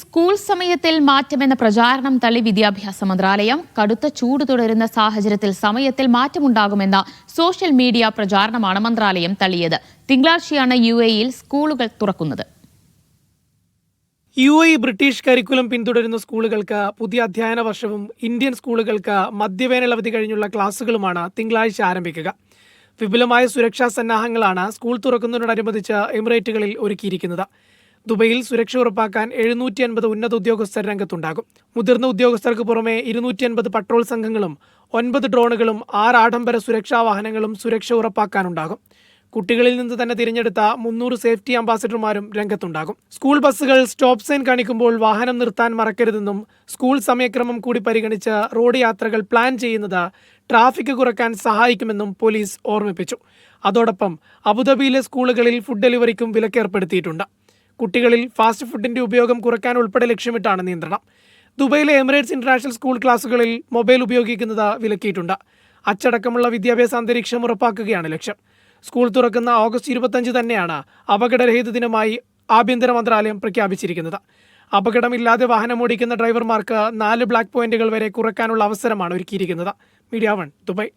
School സമയത്തിൽ മാറ്റമെന്ന പ്രചാരണം തള്ളി വിദ്യാഭ്യാസ മന്ത്രാലയം. കടുത്ത ചൂട് തുടരുന്ന സാഹചര്യത്തിൽ സമയത്തിൽ മാറ്റമുണ്ടാകുമെന്ന സോഷ്യൽ മീഡിയ പ്രചാരണമാണ് മന്ത്രാലയം തള്ളിയത്. തിങ്കളാഴ്ചയാണ് യു എയിൽ സ്കൂളുകൾ തുറക്കുന്നത്. യു എ ബ്രിട്ടീഷ് കരിക്കുലം പിന്തുടരുന്ന സ്കൂളുകൾക്ക് പുതിയ അധ്യയന വർഷവും ഇന്ത്യൻ സ്കൂളുകൾക്ക് മധ്യവേനൽ അവധി കഴിഞ്ഞുള്ള ക്ലാസുകളുമാണ് തിങ്കളാഴ്ച ആരംഭിക്കുക. വിപുലമായ സുരക്ഷാ സന്നാഹങ്ങളാണ് സ്കൂൾ തുറക്കുന്നതിനോടനുബന്ധിച്ച് എമിറേറ്റുകളിൽ ഒരുക്കിയിരിക്കുന്നത്. ദുബൈയിൽ സുരക്ഷ ഉറപ്പാക്കാൻ എഴുന്നൂറ്റി അൻപത് ഉന്നത ഉദ്യോഗസ്ഥർ രംഗത്തുണ്ടാകും. മുതിർന്ന ഉദ്യോഗസ്ഥർക്ക് പുറമെ ഇരുന്നൂറ്റി അൻപത് പട്രോൾ സംഘങ്ങളും ഒൻപത് ഡ്രോണുകളും ആറ് ആഡംബര സുരക്ഷാ വാഹനങ്ങളും സുരക്ഷ ഉറപ്പാക്കാനുണ്ടാകും. കുട്ടികളിൽ നിന്ന് തന്നെ തിരഞ്ഞെടുത്ത മുന്നൂറ് സേഫ്റ്റി അംബാസിഡർമാരും രംഗത്തുണ്ടാകും. സ്കൂൾ ബസ്സുകൾ സ്റ്റോപ്പ് സൈൻ കാണിക്കുമ്പോൾ വാഹനം നിർത്താൻ മറക്കരുതെന്നും സ്കൂൾ സമയക്രമം കൂടി പരിഗണിച്ച് റോഡ് യാത്രകൾ പ്ലാൻ ചെയ്യുന്നത് ട്രാഫിക് കുറയ്ക്കാൻ സഹായിക്കുമെന്നും പോലീസ് ഓർമ്മിപ്പിച്ചു. അതോടൊപ്പം അബുദാബിയിലെ സ്കൂളുകളിൽ ഫുഡ് ഡെലിവറിക്കും വിലക്കേർപ്പെടുത്തിയിട്ടുണ്ട്. കുട്ടികളിൽ ഫാസ്റ്റ് ഫുഡിന്റെ ഉപയോഗം കുറയ്ക്കാൻ ഉൾപ്പെടെ ലക്ഷ്യമിട്ടാണ് നിയന്ത്രണം. ദുബൈയിലെ എമിറേറ്റ്സ് ഇന്റർനാഷണൽ സ്കൂൾ ക്ലാസുകളിൽ മൊബൈൽ ഉപയോഗിക്കുന്നത് വിലക്കിയിട്ടുണ്ട്. അച്ചടക്കമുള്ള വിദ്യാഭ്യാസ അന്തരീക്ഷം ഉറപ്പാക്കുകയാണ് ലക്ഷ്യം. സ്കൂൾ തുറക്കുന്ന ഓഗസ്റ്റ് ഇരുപത്തഞ്ച് തന്നെയാണ് അപകടരഹിത ദിനമായി ആഭ്യന്തര മന്ത്രാലയം പ്രഖ്യാപിച്ചിരിക്കുന്നത്. അപകടമില്ലാതെ വാഹനം ഓടിക്കുന്ന ഡ്രൈവർമാർക്ക് നാല് ബ്ലാക്ക് പോയിന്റുകൾ വരെ കുറയ്ക്കാനുള്ള അവസരമാണ് ഒരുക്കിയിരിക്കുന്നത്. Media one Dubai